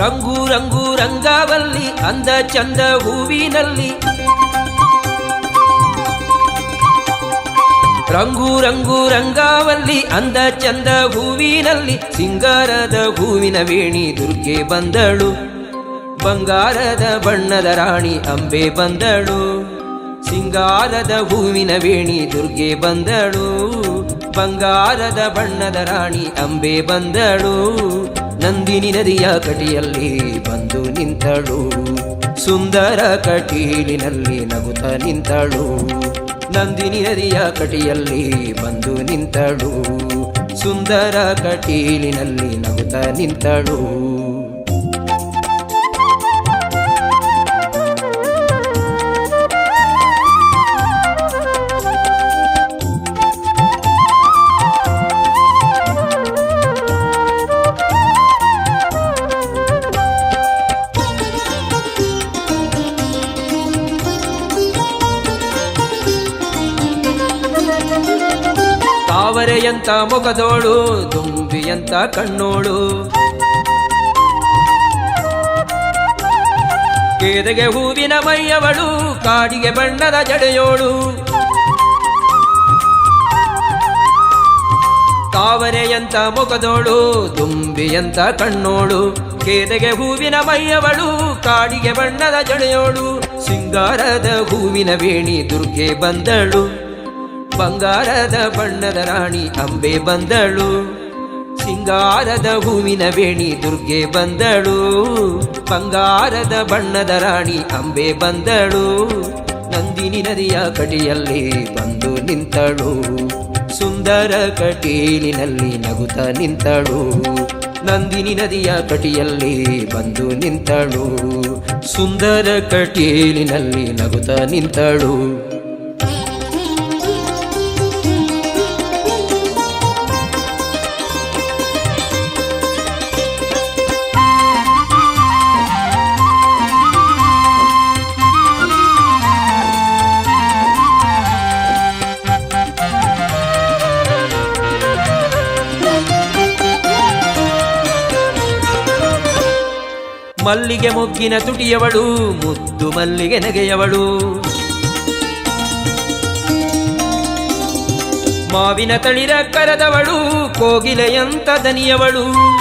ರಂಗು ರಂಗು ರಂಗಾವಲ್ಲಿ, ಅಂದ ಚಂದ ಹೂವಿನಲ್ಲಿ. ರಂಗು ರಂಗು ರಂಗಾವಲ್ಲಿ, ಅಂದ ಚಂದ ಹೂವಿನಲ್ಲಿ. ಸಿಂಗಾರದ ಹೂವಿನ ವೇಣಿ ದುರ್ಗೆ ಬಂದಳು. ಬಂಗಾರದ ಬಣ್ಣದ ರಾಣಿ ಅಂಬೆ ಬಂದಳು. ಸಿಂಗಾರದ ಹೂವಿನ ವೇಣಿ ದುರ್ಗೆ ಬಂದಳು. ಬಂಗಾರದ ಬಣ್ಣದ ರಾಣಿ ಅಂಬೆ ಬಂದಳು. ನಂದಿನಿ ನದಿಯ ಕಟಿಯಲ್ಲಿ ಬಂದು ನಿಂತಳು. ಸುಂದರ ಕಟೀಲಿನಲ್ಲಿ ನಗುತ್ತ ನಿಂತಳು. ನಂದಿನಿ ನದಿಯ ಕಟಿಯಲ್ಲಿ ಬಂದು ನಿಂತಳು. ಸುಂದರ ಕಟೀಲಿನಲ್ಲಿ ನಗುತ್ತ ನಿಂತಳು. ತಾವರೆಯಂತ ಮುಖದೋಳು, ದುಂಬಿಯಂತ ಕಣ್ಣೋಳು. ಕೇದಗೆ ಹೂವಿನ ಮೈಯವಳು, ಕಾಡಿಗೆ ಬಣ್ಣದ ಜಡೆಯೋಳು. ತಾವರೆಯಂತ ಮುಖದೋಳು, ದುಂಬಿಯಂತ ಕಣ್ಣೋಳು. ಕೇದಗೆ ಹೂವಿನ ಮೈಯವಳು, ಕಾಡಿಗೆ ಬಣ್ಣದ ಜಡೆಯೋಳು. ಸಿಂಗಾರದ ಹೂವಿನ ವೇಣಿ ದುರ್ಗೆ ಬಂದಳು. ಬಂಗಾರದ ಬಣ್ಣದ ರಾಣಿ ಅಂಬೆ ಬಂದಳು. ಸಿಂಗಾರದ ಹೂವಿನ ವೇಣಿ ದುರ್ಗೆ ಬಂದಳು. ಬಂಗಾರದ ಬಣ್ಣದ ರಾಣಿ ಅಂಬೆ ಬಂದಳು. ನಂದಿನಿ ನದಿಯ ಕಡಿಯಲ್ಲಿ ಬಂದು ನಿಂತಳು. ಸುಂದರ ಕಟೀಲಿನಲ್ಲಿ ನಗುತ ನಿಂತಳು. ನಂದಿನಿ ನದಿಯ ಕಟಿಯಲ್ಲಿ ಬಂದು ನಿಂತಳು. ಸುಂದರ ಕಟೀಲಿನಲ್ಲಿ ನಗುತ ನಿಂತಳು. ಮಲ್ಲಿಗೆ ಮೊಗ್ಗಿನ ತುಟಿಯವಳು ಮುದ್ದು ಮಲ್ಲಿಗೆ ನೆಗೆಯವಳು. ಮಾವಿನ ತಳಿರ ಕರದವಳು ಕೋಗಿಲೆಯಂತ ದನಿಯವಳು.